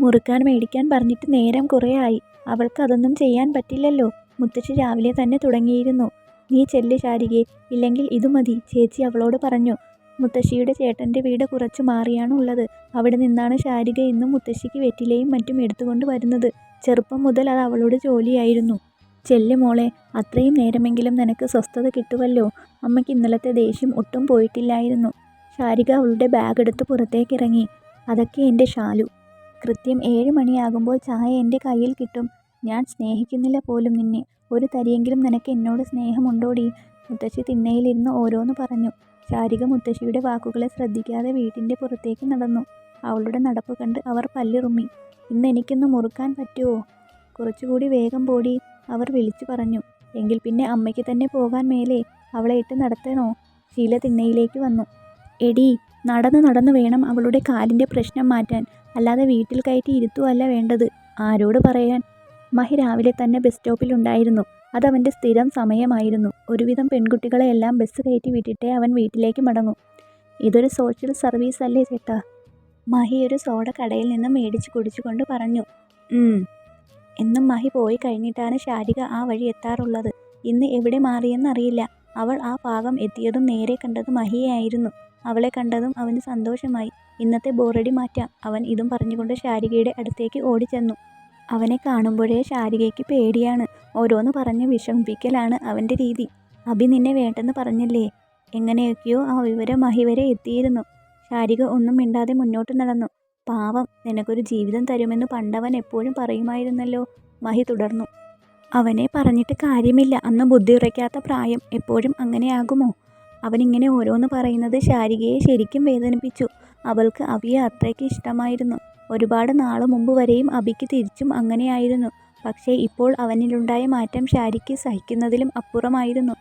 മുറുക്കാൻ മേടിക്കാൻ പറഞ്ഞിട്ട് നേരം കുറേ ആയി അവൾക്ക് അതൊന്നും ചെയ്യാൻ പറ്റില്ലല്ലോ. മുത്തശ്ശി രാവിലെ തന്നെ തുടങ്ങിയിരുന്നു. നീ ചെല്ല് ശാരികെ. ഇല്ലെങ്കിൽ ഇത് മതി ചേച്ചി അവളോട് പറഞ്ഞു. മുത്തശ്ശിയുടെ ചേട്ടന്റെ വീട് കുറച്ചു മാറിയാണ് ഉള്ളത്. അവിടെ നിന്നാണ് ശാരിക ഇന്നും മുത്തശ്ശിക്ക് വെറ്റിലയും മറ്റും എടുത്തുകൊണ്ട് വരുന്നത്. ചെറുപ്പം മുതൽ അത് അവളുടെ ജോലിയായിരുന്നു. ചെല്ല് മോളെ. അത്രയും നേരമെങ്കിലും നിനക്ക് സ്വസ്ഥത കിട്ടുമല്ലോ അമ്മയ്ക്ക് ഇന്നലത്തെ ദേഷ്യം ഒട്ടും പോയിട്ടില്ലായിരുന്നു. ശാരിക അവളുടെ ബാഗ് എടുത്ത് പുറത്തേക്കിറങ്ങി അതൊക്കെ എന്റെ ഷാലു കൃത്യം ഏഴ് മണിയാകുമ്പോൾ ചായ എന്റെ കയ്യിൽ കിട്ടും. ഞാൻ സ്നേഹിക്കുന്നില്ല പോലും നിന്നെ. ഒരു തരിയെങ്കിലും നിനക്ക് എന്നോട് സ്നേഹമുണ്ടോടി? മുത്തശ്ശി തിണ്ണയിലിരുന്ന് ഓരോന്ന് പറഞ്ഞു. ശാരിക മുത്തശ്ശിയുടെ വാക്കുകളെ ശ്രദ്ധിക്കാതെ വീട്ടിന്റെ പുറത്തേക്ക് നടന്നു. അവളുടെ നടപ്പ് കണ്ട് അവർ പല്ലിറുമ്മി. ഇന്ന് എനിക്കൊന്ന് മുറുക്കാൻ പറ്റുമോ കുറച്ചുകൂടി വേഗം പോടി അവർ വിളിച്ചു പറഞ്ഞു. എങ്കിൽ പിന്നെ അമ്മയ്ക്ക് തന്നെ പോകാൻ മേലെ. അവളെ ഇട്ട് നടത്തണോ? ശീല തിണ്ണയിലേക്ക് വന്നു. എടി നടന്ന് നടന്ന് വേണം അവളുടെ കാലിന്റെ പ്രശ്നം മാറ്റാൻ. അല്ലാതെ വീട്ടിൽ കയറ്റി ഇരുത്തുവല്ല വേണ്ടത്. ആരോട് പറയാൻ? മഹി രാവിലെ തന്നെ ബസ് സ്റ്റോപ്പിലുണ്ടായിരുന്നു അതവന്റെ സ്ഥിരം സമയമായിരുന്നു. ഒരുവിധം പെൺകുട്ടികളെയെല്ലാം ബസ് കയറ്റി വിട്ടിട്ടേ അവൻ വീട്ടിലേക്ക് മടങ്ങും. ഇതൊരു സോഷ്യൽ സർവീസ് അല്ലേ ചേട്ടാ? മഹി ഒരു സോഡ കടയിൽ നിന്ന് മേടിച്ച് കുടിച്ചുകൊണ്ട് പറഞ്ഞു എന്നും മഹി പോയി കഴിഞ്ഞിട്ടാണ് ശാരിക ആ വഴി എത്താറുള്ളത്. ഇന്ന് എവിടെ മാറിയെന്നറിയില്ല അവൾ ആ ഭാഗം എത്തിയതും നേരെ കണ്ടത് മഹിയായിരുന്നു അവളെ കണ്ടതും അവന് സന്തോഷമായി. ഇന്നത്തെ ബോറടി മാറ്റാം. അവൻ ഇതും പറഞ്ഞുകൊണ്ട് ശാരികയുടെ അടുത്തേക്ക് ഓടിച്ചെന്നു. അവനെ കാണുമ്പോഴേ ശാരികയ്ക്ക് പേടിയാണ്. ഓരോന്ന് പറഞ്ഞ് വിഷമിപ്പിക്കലാണ് അവന്റെ രീതി. അഭി നിന്നെ വേണ്ടെന്ന് പറഞ്ഞില്ലേ? എങ്ങനെയൊക്കെയോ ആ വിവരം മഹി വരെ എത്തിയിരുന്നു. ശാരിക ഒന്നും മിണ്ടാതെ മുന്നോട്ട് നടന്നു. പാവം നിനക്കൊരു ജീവിതം തരുമെന്ന് പണ്ടവൻ എപ്പോഴും പറയുമായിരുന്നല്ലോ. മഹി തുടർന്നു. അവനെ പറഞ്ഞിട്ട് കാര്യമില്ല. അന്ന് ബുദ്ധി ഉറയ്ക്കാത്ത പ്രായം എപ്പോഴും അങ്ങനെയാകുമോ? അവനിങ്ങനെ ഓരോന്ന് പറയുന്നത് ശാരികയെ ശരിക്കും വേദനിപ്പിച്ചു. അവൾക്ക് അവിയെ അത്രയ്ക്ക് ഇഷ്ടമായിരുന്നു. ഒരുപാട് നാളു മുമ്പ് വരെയും അബിക്ക് തിരിച്ചും അങ്ങനെയായിരുന്നു. പക്ഷേ ഇപ്പോൾ അവനിലുണ്ടായ മാറ്റം ഷാരിക്ക് സഹിക്കുന്നതിലും അപ്പുറമായിരുന്നു.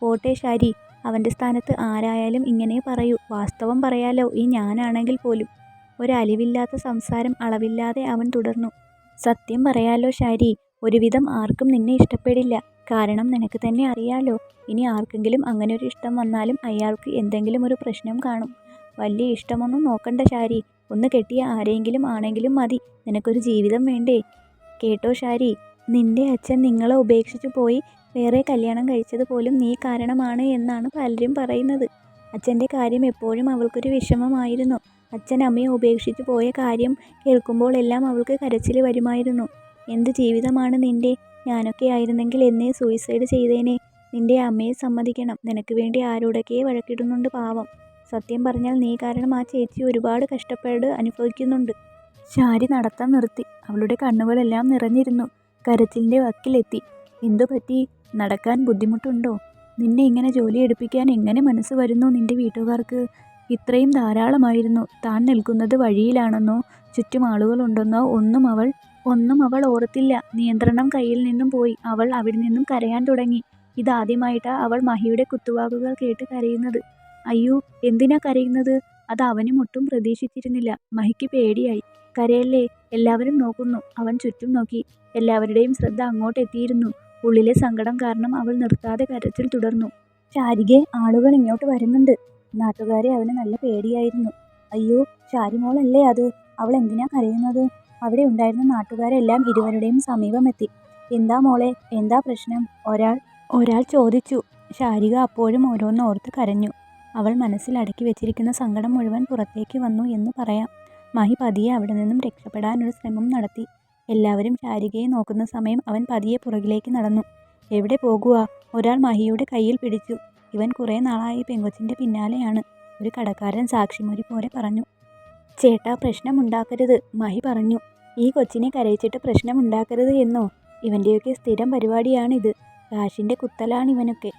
പോട്ടെ ഷാരി അവന്റെ സ്ഥാനത്ത് ആരായാലും ഇങ്ങനെ പറയൂ. വാസ്തവം പറയാലോ ഈ ഞാനാണെങ്കിൽ പോലും. ഒരലിവില്ലാത്ത സംസാരം അളവില്ലാതെ അവൻ തുടർന്നു. സത്യം പറയാലോ ശാരി ഒരുവിധം ആർക്കും നിന്നെ ഇഷ്ടപ്പെടില്ല. കാരണം നിനക്ക് തന്നെ അറിയാലോ ഇനി ആർക്കെങ്കിലും അങ്ങനെ ഒരു ഇഷ്ടം വന്നാലും അയാൾക്ക് എന്തെങ്കിലും ഒരു പ്രശ്നം കാണും. വലിയ ഇഷ്ടമൊന്നും നോക്കണ്ട ശാരി. ഒന്ന് കെട്ടിയ ആരെങ്കിലും ആണെങ്കിലും മതി. നിനക്കൊരു ജീവിതം വേണ്ടേ? കേട്ടോ ശാരി. നിന്റെ അച്ഛൻ നിങ്ങളെ ഉപേക്ഷിച്ചു പോയി വേറെ കല്യാണം കഴിച്ചത് പോലും നീ കാരണമാണ് എന്നാണ് പലരും പറയുന്നത്. അച്ഛന്റെ കാര്യം എപ്പോഴും അവൾക്കൊരു വിഷമമായിരുന്നു. അച്ഛൻ അമ്മയെ ഉപേക്ഷിച്ചു പോയ കാര്യം കേൾക്കുമ്പോൾ എല്ലാം അവൾക്ക് കരച്ചിൽ വരുമായിരുന്നു. എന്ത് ജീവിതമാണ് നിന്റെ? ഞാനൊക്കെ ആയിരുന്നെങ്കിൽ എന്നെ സൂയിസൈഡ് ചെയ്തേനെ. നിന്റെ അമ്മയെ സമ്മതിക്കണം. നിനക്ക് വേണ്ടി ആരോടൊക്കെ വഴക്കിടുന്നുണ്ട് പാവം. സത്യം പറഞ്ഞാൽ നീ കാരണം ആ ചേച്ചി ഒരുപാട് കഷ്ടപ്പാട് അനുഭവിക്കുന്നുണ്ട്. ശാരി നടത്താൻ നിർത്തി. അവളുടെ കണ്ണുകളെല്ലാം നിറഞ്ഞിരുന്നു. കരച്ചിലിന്റെ വക്കിലെത്തി. എന്തു പറ്റി? നടക്കാൻ ബുദ്ധിമുട്ടുണ്ടോ? നിന്നെ ഇങ്ങനെ ജോലി എടുപ്പിക്കാൻ എങ്ങനെ മനസ്സ് വരുന്നു നിന്റെ വീട്ടുകാർക്ക്? ഇത്രയും ധാരാളമായിരുന്നു. താൻ നിൽക്കുന്നത് വഴിയിലാണെന്നോ? ചുറ്റും ആളുകളുണ്ടെന്നോ? ഒന്നും അവൾ ഒന്നും അവൾ ഓർത്തില്ല. നിയന്ത്രണം കയ്യിൽ നിന്നും പോയി. അവൾ അവിടെ നിന്നും കരയാൻ തുടങ്ങി. ഇതാദ്യമായിട്ടാണ് അവൾ മഹിയുടെ കുത്തുവാക്കുകൾ കേട്ട് കരയുന്നത്. അയ്യോ എന്തിനാ കരയുന്നത്? അത് അവനും ഒട്ടും പ്രതീക്ഷിച്ചിരുന്നില്ല. മഹിക്ക് പേടിയായി. കരയല്ലേ? എല്ലാവരും നോക്കുന്നു. അവൻ ചുറ്റും നോക്കി. എല്ലാവരുടെയും ശ്രദ്ധ അങ്ങോട്ട് എത്തിയിരുന്നു. ഉള്ളിലെ സങ്കടം കാരണം അവൾ നിർത്താതെ കരച്ചിൽ തുടർന്നു. ശാരികെ ആളുകൾ ഇങ്ങോട്ട് വരുന്നുണ്ട്. നാട്ടുകാരെ അവന് നല്ല പേടിയായിരുന്നു. അയ്യോ ശാരിമോളല്ലേ അത്? അവൾ എന്തിനാ കരയുന്നത്? അവിടെ ഉണ്ടായിരുന്ന നാട്ടുകാരെല്ലാം ഇരുവരുടെയും സമീപമെത്തി എന്താ മോളെ? എന്താ പ്രശ്നം? ഒരാൾ ഒരാൾ ചോദിച്ചു. ശാരിക അപ്പോഴും ഓരോന്ന് ഓർത്ത് കരഞ്ഞു. അവൾ മനസ്സിൽ അടക്കി വെച്ചിരിക്കുന്ന സങ്കടം മുഴുവൻ പുറത്തേക്ക് വന്നു എന്ന് പറയാം. മഹി പതിയെ അവിടെ നിന്നും രക്ഷപ്പെടാനൊരു ശ്രമം നടത്തി. എല്ലാവരും ശാരികയെ നോക്കുന്ന സമയം അവൻ പതിയെ പുറകിലേക്ക് നടന്നു. എവിടെ പോകുക ഒരാൾ മഹിയുടെ കയ്യിൽ പിടിച്ചു. ഇവൻ കുറേ നാളായി പെങ്കൊച്ചിന്റെ പിന്നാലെയാണ്. ഒരു കടക്കാരൻ സാക്ഷിമൊരി പോലെ പറഞ്ഞു. ചേട്ടാ പ്രശ്നമുണ്ടാക്കരുത് മഹി പറഞ്ഞു. ഈ കൊച്ചിനെ കരയിച്ചിട്ട് പ്രശ്നമുണ്ടാക്കരുത് എന്നോ? ഇവന്റെയൊക്കെ സ്ഥിരം പരിപാടിയാണിത്. കാശിന്റെ കുത്തലാണിവനൊക്കെ